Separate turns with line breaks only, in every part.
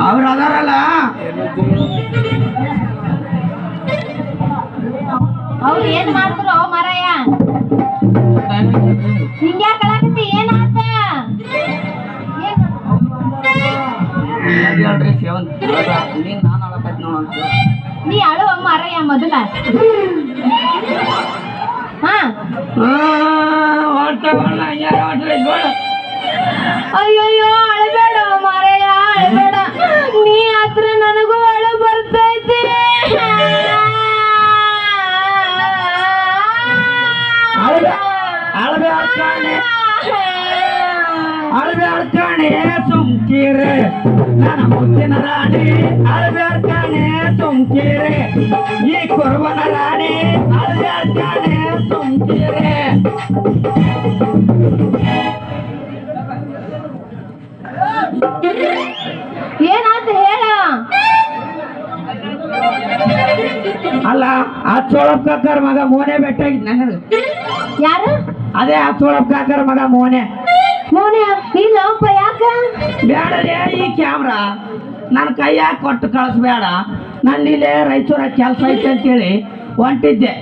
ಅವ್ರು ಅದಾರಲ್ಲ?
ಅವ್ರು ಏನ್ ಮಾಡ್ತಾರೋ ಮಾರಾಯ. ಹಿಂಗ್ಯಾಕ್ ಕಳಕತ್ತಿ? ಏನ್-
ನೋಡಂತ
ನೀ ಅಳು ಅಮ್ಮ ಮಾರಾಯ ಮೊದಲ. ಹಾ.
ಸುಮ್ಕೀರೆ ನನ್ನ ಮುತ್ತಿನ ರಾಣಿ ಅಳಬೆ ಅಳ್ತಾನೆ ಸುಮ್ಕೀರೆ ಈ ಕುರುಬನ ರಾಣಿ ಅಳಬೆ ಅಳ್ತಾನೆ ಸುಮ್ಕೀರೆ
ಏನಾತ ಹೇಳ?
ಅಲ್ಲ ಆ ಚೋಳಪ್ಪ ಕಾಕರ ಮಗ ಮೋನೆ ಬೆಟ್ಟ ನನಗೆ
ಯಾರು?
ಅದೇ ಆ ಚೋಳಪ್ಪ ಕಾಕರ ಮಗ ಮೋನೆ.
ಮೋನೆ ಇಲ್ಲಪ್ಪ ಯಾಕ?
ಬೇಡಲೇ ಈ ಕ್ಯಾಮ್ರಾ. ನನ್ನ ಕೈಯಾಗ ಕೊಟ್ಟು ಕಳಿಸ್ಬೇಡ. ನನ್ನ ಇಲ್ಲೇ ರಾಯಚೂರ ಕೆಲಸ ಐತೆ ಅಂತೇಳಿ ಹೊಂಟಿದ್ದೆ.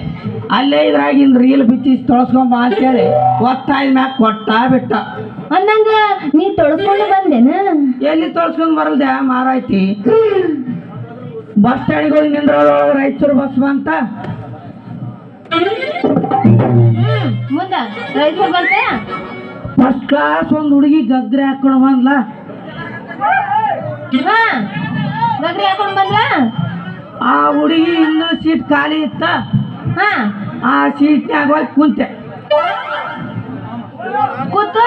ಅಲ್ಲೇ ಇದ್ರಾಗಿಂದ ರೀಲ್ ಬಿಚ್ಚಿ ತೊಳಸ್ಕೊಂಬ ಅಂತೇಳಿ ಒತ್ತಾಯ ಮ್ಯಾಗ ಕೊಟ್ಟ ಬಿಟ್ಟ.
ಅಂದಂಗ ನೀ ತೊಳ್ಕೊಂಡು ಬಂದೇನ?
ಎಲ್ಲಿ ತೊಳ್ಸ್ಕೊಂಡ್ ಬರಲ್ದೆ ಮಾರಾಯ್ತಿ? ಬಸ್ ಸ್ಟ್ಯಾಂಡಿಗೆ ಹೋಗಿ ನಿಂದ್ರೊಳಗೆ ರಾಯಚೂರು ಬಸ್ ಬಂತ?
ಮುಂದ ರೈತರು ಬಂತೆ
ಫಸ್ಟ್ ಕ್ಲಾಸ್ ಒಂದು ಹುಡುಗಿ ಗಗ್ರೆ ಹಾಕೊಂಡು ಬಂದ್ಲ.
ಗಗ್ರಿ ಹಾಕೊಂಡ್ ಬಂದ್ಲ?
ಆ ಹುಡುಗಿ ಇನ್ನೂ ಸೀಟ್ ಖಾಲಿ ಇತ್ತ. ಆ ಸೀಟ್ನ್ಯಾಗ ಹೋಗಿ ಕುಂತೆ.
ಕೂತು?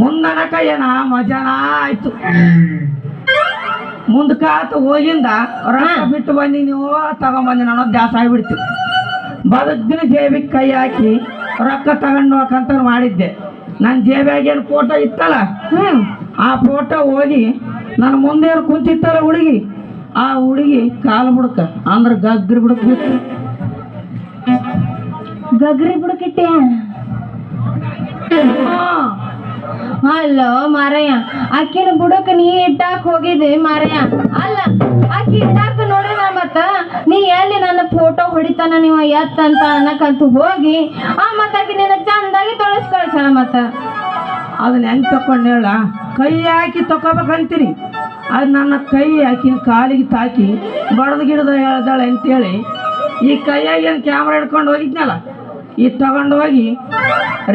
ಮುಂದನಕ ಏನ ಮಜಾನ ಆಯ್ತು. ಮುಂದಕ್ಕೆ ಕಾತು ಹೋಗಿಂದ ರೊಕ್ಕ ಬಿಟ್ಟು ಬಂದಿ ನೀವು ತಗೊಂಬಂದಿ ಅನ್ನೋ ದ್ಯಾಸ ಆಗಿಬಿಡ್ತೀವಿ ಬದುಕಿನ ಜೇಬಿಗೆ ಕೈ ಹಾಕಿ ರೊಕ್ಕ ತಗೊಂಡು ಹೋಗಂತ ಮಾಡಿದ್ದೆ. ನನ್ನ ಜೇಬ್ಯಾಗೇನು ಫೋಟೋ ಇತ್ತಲ್ಲ?
ಹ್ಮ್.
ಆ ಫೋಟೋ ಹೋಗಿ ನನ್ನ ಮುಂದೆ ಕುಂತಿತ್ತಲ್ಲ ಹುಡುಗಿ? ಆ ಹುಡುಗಿ ಕಾಲು ಬುಡಕ ಅಂದ್ರೆ ಗಗ್ರಿ ಬುಡಕ್ ಬಿತ್ತು
ಗಗ್ರಿ ಬುಡಕಿಟ್ಟೆ? ಅಲ್ಲೋ ಮಾರಯ್ಯ ಅಕ್ಕಿನ ಬುಡಕ್ ನೀ ಇಟ್ಟಾಕ್ ಹೋಗಿದ್ದೆ ಮಾರಯ್ಯ. ಅಲ್ಲ ಅಕ್ಕಿ ಇಟ್ಟಾಕ ಎಲ್ಲಿ ನನ್ನ ಫೋಟೋ ಹೊಡಿತಾನ ನೀವು ಎತ್ತಂತ ಅನ್ನಕಂತ ಹೋಗಿ, ಆ ಮತ್ತ ಆಕಿ ನಿನ್ನ ಚಂದಾಗಿ ತೊಳಸ್ ಕಳ್ಸಣ ಮತ್ತ.
ಅದನ್ನ ಹೆಂಗ್ ತಕೊಂಡ್ ಹೇಳ. ಕೈ ಹಾಕಿ ತಕೋಬೇಕಂತೀನಿ. ಅದು ನನ್ನ ಕೈ ಹಾಕಿ ಕಾಲಿಗೆ ತಾಕಿ ಬಡದ ಗಿಡದ ಹೇಳ್ದಾಳೆ ಅಂತೇಳಿ ಈ ಕೈಯಾಗಿ ಏನು ಕ್ಯಾಮ್ರಾ ಹಿಡ್ಕೊಂಡು ಹೋಗಿದ್ನಲ್ಲ, ಈ ತಗೊಂಡು ಹೋಗಿ,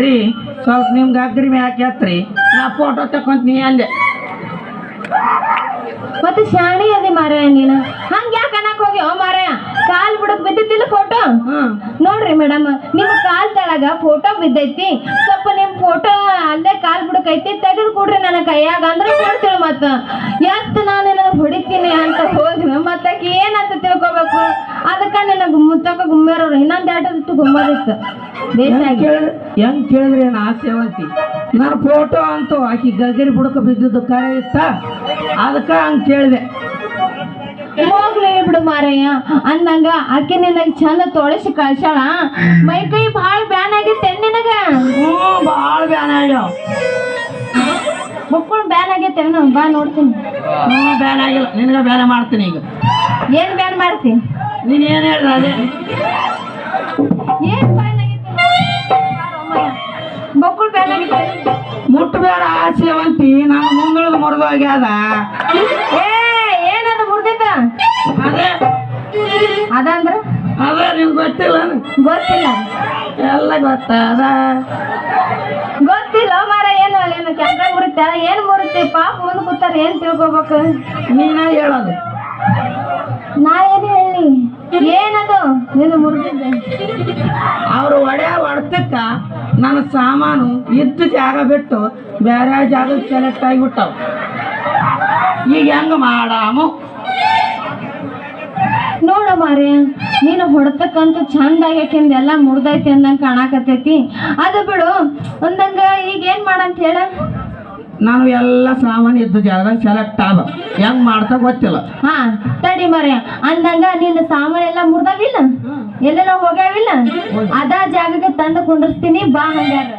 ರೀ, ಸ್ವಲ್ಪ ನಿಮ್ಗೆ ಅಗ್ರಿಮೆ ಹಾಕಿ ಹತ್ರಿ ನಾ ಫೋಟೋ ತಕೊಂತೀನಿ ಅಂದೆ.
ಮತ್ತೆ ಶಾಣಿ ಅದಿ ಮಾರಾಯ ನೀನು? ಹಂಗ ಯಾಕೆ ಅನ್ನಕ್ ಹೋಗ್ಯಾವ ಮಾರಾಯ? ಕಾಲ್ ಬಿಡಕ್ ಬಿದ್ದಿತ್ತಿಲ್ಲ ಫೋಟೋ ನೋಡ್ರಿ ಮೇಡಮ್ ನಿಮ್ಮ ಕಾಲ್ ತಳಗ ಫೋಟೋ ಬಿದ್ದೈತಿ. ಸ್ವಲ್ಪ ನಿಮ್ ಫೋಟೋ ಅಲ್ಲೇ ಕಾಲ್ ಬಿಡಕ್ ಐತಿ ತೆಗೆದು ಕೊಡ್ರಿ ನನ್ನ ಕೈಯಾಗ. ಅಂದ್ರೆ ಕೊಡ್ತೀವಿ ಮತ್ತ. ಎತ್ ನಾನು ಏನಾದ್ರು ಹೊಡಿತೀನಿ ಅಂತ ಹೋದ್ವಿ ಮತ್ತ ಆಕಿ ಏನಂತ ತಿಳ್ಕೊಬೇಕು? ಅದಕ್ಕ ನನಗೆ ಮುತ್ತಕ ಗುಮ್ಮೇರೋರು ಇನ್ನೊಂದ್ ಎರಡು ಗುಮ್ಮದಿತ್ತು.
ಹೆಂಗ್ ಕೇಳಿದ್ರೆ ಏನು ಆಸೆ ಅವಂತಿ ನನ್ನ ಫೋಟೋ ಅಂತೂ ಆಕಿ ಗಗರಿ ಬುಡಕ ಬಿದ್ದಿದ್ದು ಕರೆ ಇತ್ತ? ಅದಕ್ಕೆ ಹಂಗೆ ಕೇಳಿದೆ.
ಹೋಗ್ಲಿ ಬಿಡು ಮಾರಯ್ಯ. ಅಂದಂಗ ಆಕೆ ನಿನಗೆ ಚಂದ ತೊಳಸಿ ಕಳ್ಸಾಳ ಮೈ ಕೈ ಭಾಳ ಬ್ಯಾನ್ ಆಗೈತೆ ನಿನಗ?
ಭಾಳ ಬ್ಯಾನ ಆಗ್ಯಾವ.
ಮಕ್ಕಳು ಬ್ಯಾನ್ ಆಗೈತೆ ಬಾ ನೋಡ್ತೀನಿ.
ಬ್ಯಾನ್ ಆಗಿಲ್ಲ. ನಿನಗೆ ಬ್ಯಾನ್ ಮಾಡ್ತೀನಿ ಈಗ.
ಏನ್ ಬ್ಯಾನ್ ಮಾಡ್ತೀನಿ
ನೀನು ಏನು ಹೇಳಿದ್ರೆ ಅದೇ?
ಏನ್
ಮುಟ್ಟಬೇಡ ಸೇವಂತಿ ನಾನು ಮುಂಗಳ ಮುರಿದೋಗ್ಯಾದ
ಏನದು ಮುರ್ದಿದ್ದ?
ಅದೇ.
ಅದಂದ್ರ
ಅದೇ ನಿಮ್ಗೆ ಗೊತ್ತಿಲ್ಲ
ಗೊತ್ತಿಲ್ಲ.
ಎಲ್ಲ ಗೊತ್ತದ
ಗೊತ್ತಿಲ್ಲ ಮಾರ ಏನು ಏನು ಕ್ಯಾಮ್ರಾ ಮುರುತ್ತೆ ಏನು ಮುರಿತಿ? ಪಾಪ ಮುಂದೆ ಕೂತಾರ ಏನು ತಿಳ್ಕೊಬೇಕು?
ನೀನ ಹೇಳೋದು.
ನಾ ಏನು ಹೇಳಿ ಏನದು? ನೀನು ಮುರಿದಿದ್ದೆ.
ನನ್ನ ಸಾಮಾನು ಇದ್ದ ಜಾಗ ಬಿಟ್ಟು ಬೇರೆ ಜಾಗಕ್ಕೆ ಸೆಲೆಕ್ಟ್ ಆಗಿಬಿಟ್ಟವು. ಈಗ ಹೆಂಗ ಮಾಡಾಮು?
ನೋಡ ಮಾರ್ಯ ನೀನು ಹೊಡ್ತಕ್ಕಂತ ಚಂದ ಆಗ್ಯಾಕಿಂದ ಎಲ್ಲ ಮುಡ್ದೈತಿ ಅಂದಂಗ ಕಾಣಾಕತ್ತೈತಿ. ಅದು ಬಿಡು ಒಂದಂಗ ಈಗ ಏನ್ ಮಾಡಂತ ಹೇಳ?
ನಾನು ಎಲ್ಲ ಸಾಮಾನು ಇದ್ದ ಜಾಗದಾಗ ಸೆಲೆಕ್ಟ್ ಆದ. ಹೆಂಗ್ ಮಾಡ್ತಾ ಗೊತ್ತಿಲ್ಲ.
ಹಾ ತಡಿ ಮಾರ್ಯ ಅಂದಂಗ ನಿನ್ನ ಸಾಮಾನೆಲ್ಲ ಮುರ್ದಾವಿಲ್ಲ ಎಲ್ಲೆಲ್ಲ ಹೋಗ್ಯಾವಿಲ್ಲ? ಅದ ಜಾಗಕ್ಕೆ ತಂದು ಕುಂಡಿರ್ತೀನಿ ಬಾ ಹಂಗಾರ.